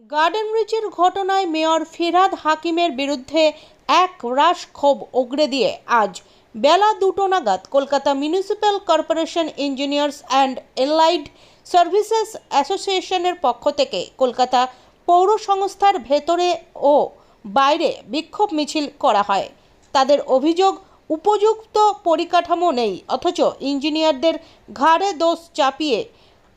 Garden রিচের ঘটনায় mayor Firhad হাকিমের বিরুদ্ধে এক রাশ ক্ষোভ উগড়ে দিয়ে আজ বেলা দুটো নাগাদ Kolkata municipal corporation engineers and allied services অ্যাসোসিয়েশনের পক্ষ থেকে কলকাতা পৌর সংস্থার ভেতরে ও বাইরে বিক্ষোভ মিছিল করা হয়। তাদের অভিযোগ, উপযুক্ত পরিকাঠামো নেই, অথচ ইঞ্জিনিয়ারদের ঘাড়ে দোষ চাপিয়ে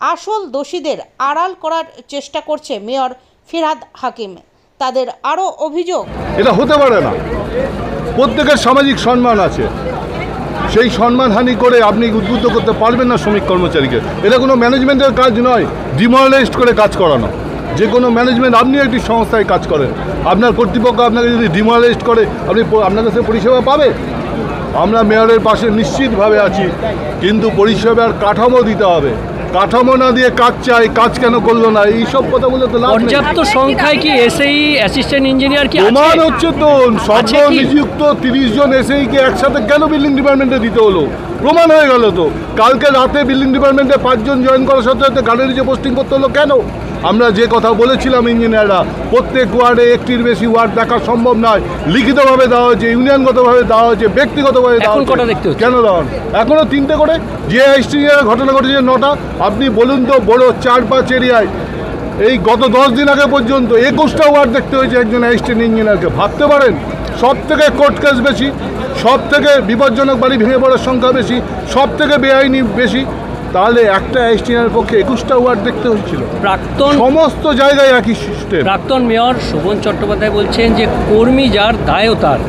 আসল দোষীদের আড়াল করার চেষ্টা করছে মেয়র ফিরহাদ হাকিম। তাদের আরও অভিযোগ। এটা হতে পারে না। প্রত্যেকের সামাজিক সম্মান আছে। সেই সম্মানহানি করে আপনি উদ্বুদ্ধ করতে পারবেন না শ্রমিক কর্মচারীকে। এটা কোনো ম্যানেজমেন্টের কাজ নয়। ডিমোরালাইজড করে কাজ করানো। যে কোনো ম্যানেজমেন্ট আপনি একটি সংস্থায় কাজ করেন। আপনার কর্তৃপক্ষ আপনাকে যদি ডিমোরালাইজড করে, আপনি আপনার কাছে পরিষেবা পাবে? আমরা মেয়রের পাশে নিশ্চিতভাবে আছি। কিন্তু পরিষেবার কাঠামো দিতে হবে। কাঠামো না দিয়ে কাজ চাই কাজ কেন করল না? এইসব কথা বলে তো লাভ পর্যাপ্ত সংখ্যায় কি এসএই অ্যাসিস্ট্যান্ট ইঞ্জিনিয়ার কি আমার প্রমাণ হচ্ছে তো সর্ব নিযুক্ত তিরিশ জন এসেই কি একসাথে কেন বিল্ডিং ডিপার্টমেন্টে দিতে হলো? প্রমাণ হয়ে গেল তো। কালকে রাতে বিল্ডিং ডিপার্টমেন্টে পাঁচজন জয়েন করার সাথে সাথে গাড়ির যে পোস্টিং করতে হলো কেন? আমরা যে কথা বলেছিলাম ইঞ্জিনিয়াররা প্রত্যেক ওয়ার্ডে একটির বেশি ওয়ার্ড দেখা সম্ভব নয়। লিখিতভাবে দেওয়া হয়েছে ইউনিয়নগতভাবে দেওয়া হয়েছে ব্যক্তিগতভাবে দেওয়া হয়েছে। দেখতে কেন দেওয়া হয়নি? এখনও তিনটে করে? যে এসটির ঘটনা ঘটেছে নটা। আপনি বলুন তো বড় চার পাঁচ এরিয়ায় এই গত দশ দিন আগে পর্যন্ত একুশটা ওয়ার্ড দেখতে হয়েছে একজন অ্যাসিস্ট্যান্ট ইঞ্জিনিয়ারকে ভাবতে পারেন সব থেকে কোর্ট কেস বেশি সব থেকে বিপজ্জনক বাড়ি ভেঙে পড়ার সংখ্যা বেশি সব থেকে বেআইনি বেশি। তাহলে একটা অ্যাসিস্ট্যান্টের পক্ষে একুশটা ওয়ার্ড দেখতে হয়েছিল। প্রাক্তন সমস্ত জায়গায় একই সিস্টেম প্রাক্তন মেয়র শোভন চট্টোপাধ্যায় বলছেন যে কর্মী যার দায়ও তার।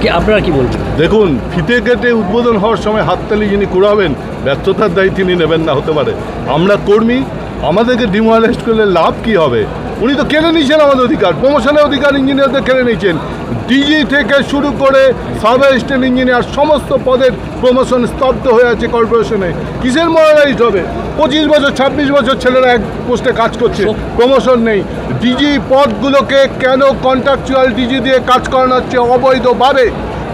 কি আপনারা কি বলবেন? দেখুন ফিতে কেটে উদ্বোধন হওয়ার সময় হাততালি যিনি কুড়াবেন ব্যর্থতার দায়ী তিনি নেবেন না হতে পারে। আমরা কর্মী আমাদেরকে ডিমোয়ালাইজ করলে লাভ কি হবে? উনি তো কেড়ে নিয়েছেন আমাদের অধিকার। প্রমোশনের অধিকার ইঞ্জিনিয়ারদের কেড়ে নিয়েছেন। ডিজি থেকে শুরু করে সাব অ্যাসিস্ট্যান্ট ইঞ্জিনিয়ার সমস্ত পদের প্রমোশন স্তব্ধ হয়ে আছে কর্পোরেশনে। কিসের মরালাইজ হবে? পঁচিশ বছর ছাব্বিশ বছর ছেলেরা এক পোস্টে কাজ করছে। প্রমোশন নেই। ডিজি পদগুলোকে কেন কন্ট্রাকচুয়াল ডিজি দিয়ে কাজ করানো হচ্ছে অবৈধভাবে?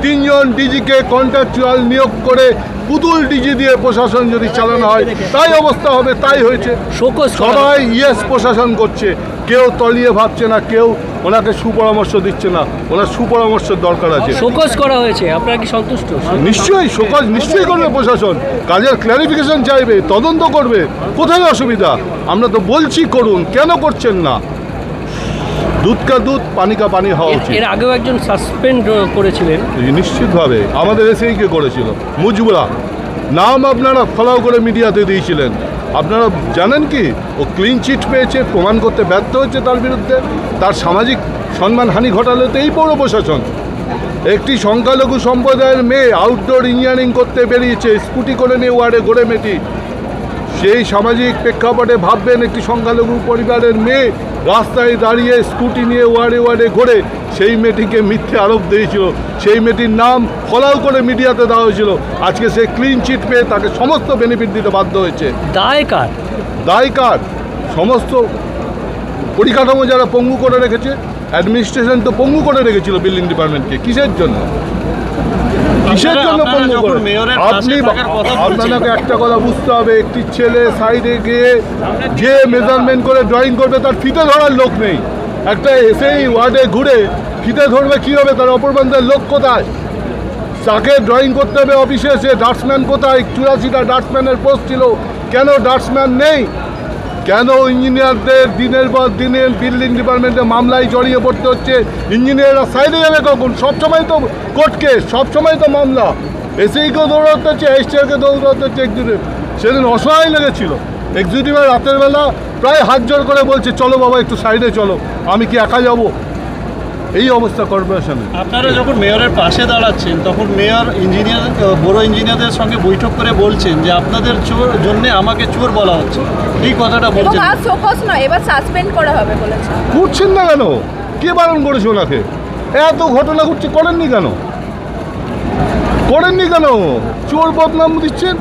তিনজন ডিজিকে কন্ট্রাকচুয়াল নিয়োগ করে পুতুল ডিজি দিয়ে প্রশাসন যদি চালানো হয় তাই অবস্থা হবে তাই হয়েছে। সবাই ইয়েস প্রশাসন করছে। কেউ তলিয়ে ভাবছে না কেউ ওনাকে সুপরামর্শ দিচ্ছে না ওনার সুপরামর্শের দরকার আছে। শোকজ করা হয়েছে আপনারা কি সন্তুষ্ট? নিশ্চয়ই শোকজ নিশ্চয়ই করবে প্রশাসন। কাজের ক্ল্যারিফিকেশন চাইবে তদন্ত করবে। কোথায় অসুবিধা? আমরা তো বলছি করুন কেন করছেন না? দুধ কা দুধ পানি কা পানি হওয়া উচিত। এর আগেও একজন সাসপেন্ড করেছিলেন। নিশ্চিতভাবে। আমাদের এসেই কে করেছিল। মুজবুরা নাম আপনারা ফলাও করে মিডিয়াতে দিয়েছিলেন। আপনারা জানেন কি? ও ক্লিন চিট পেয়েছে, প্রমাণ করতে ব্যর্থ হচ্ছে তার বিরুদ্ধে। তার সামাজিক সম্মানহানি ঘটালে তো এই পৌর প্রশাসন। একটি সংখ্যালঘু সম্প্রদায়ের মেয়ে আউটডোর ইঞ্জিনিয়ারিং করতে বেরিয়েছে, স্কুটি করে নিয়ে ওয়ার্ডে গড়ে মেটি সেই সামাজিক প্রেক্ষাপটে ভাববেন একটি সংখ্যালঘু পরিবারের মেয়ে রাস্তায় দাঁড়িয়ে স্কুটি নিয়ে ওয়ার্ডে ওয়ার্ডে ঘোরে সেই মেয়েটিকে মিথ্যে আরোপ দিয়েছিল। সেই মেয়েটির নাম ফলাও করে মিডিয়াতে দেওয়া হয়েছিল। আজকে সে ক্লিন চিট পেয়ে তাকে সমস্ত বেনিফিট দিতে বাধ্য হয়েছে। দায় কার? দায় কার? সমস্ত পরিকাঠামো যারা পঙ্গু করে রেখেছে অ্যাডমিনিস্ট্রেশন তো পঙ্গু করে রেখেছিল বিল্ডিং ডিপার্টমেন্টকে কিসের জন্য? কিসের জন্য পঙ্গু যখন করে আপনি আপনাকে একটা কথা বুঝতে হবে একটি ছেলে সাইডে গিয়ে যে মেজারমেন্ট করে ড্রয়িং করবে তার ফিতে ধরার লোক নেই। একটা এসেই ওয়ার্ডে ঘুরে ফিতে ধরবে কী হবে তার অপরবন্ধের লোক কোথায়? তাকে ড্রয়িং করতে হবে অফিসে এসে ডাস্টম্যান কোথায়? চুরাশিটা ডাস্টম্যানের পোস্ট ছিল। কেন ডাস্টম্যান নেই? কেন ইঞ্জিনিয়ারদের দিনের পর দিনের বিল্ডিং ডিপার্টমেন্টে মামলায় জড়িয়ে পড়তে হচ্ছে? ইঞ্জিনিয়াররা সাইডে যাবে কখন? সবসময় তো কোর্টকে সবসময় তো মামলা। এসিকেও দৌড়াতে হচ্ছে এসটিআরকে দৌড়াতে হচ্ছে এক্সিকিউটিভ সেদিন অসহায় লেগেছিল। এক্সিকিউটিভের রাতের বেলা প্রায় হাত জোর করে বলছে, চলো বাবা, একটু সাইডে চলো। আমি কি একা যাব? এই অবস্থা কর্পোরেশনে আপনারা যখন মেয়রের পাশে দাঁড়াচ্ছেন তখন মেয়র ইঞ্জিনিয়ার বড় ইঞ্জিনিয়ারদের সঙ্গে বৈঠক করে বলছেন যে আপনাদের চোর জন্য আমাকে চোর বলা হচ্ছে। এই কথাটা বলছেন। আর ফোকাস নয় এবার সাসপেন্ড করা হবে বলেছে। করছেন না কেন? কে বারণ করেছে ওনাকে? এত ঘটনা ঘটছে করেননি কেন? করেননি কেন? চোর বদনাম দিচ্ছেন?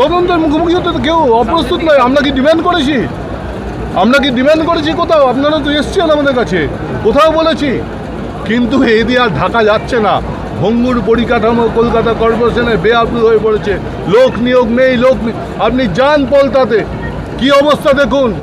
তদন্তের মুখোমুখি হতে তো কেউ অপ্রস্তুত নয় আমরা কি ডিমান্ড করেছি? আমরা কি ডিমান্ড করেছি কোথাও? আপনারা তো এসছেন আমাদের কাছে। কোথাও বলেছি। কিন্তু দিয়ে আর ঢাকা যাচ্ছে না। ভঙ্গুর পরিকাঠামো কলকাতা কর্পোরেশনে বেআপ্রুত হয়ে পড়েছে। লোক নিয়োগ নেই, লোক আপনি যান পলতাতে। কি অবস্থা দেখুন?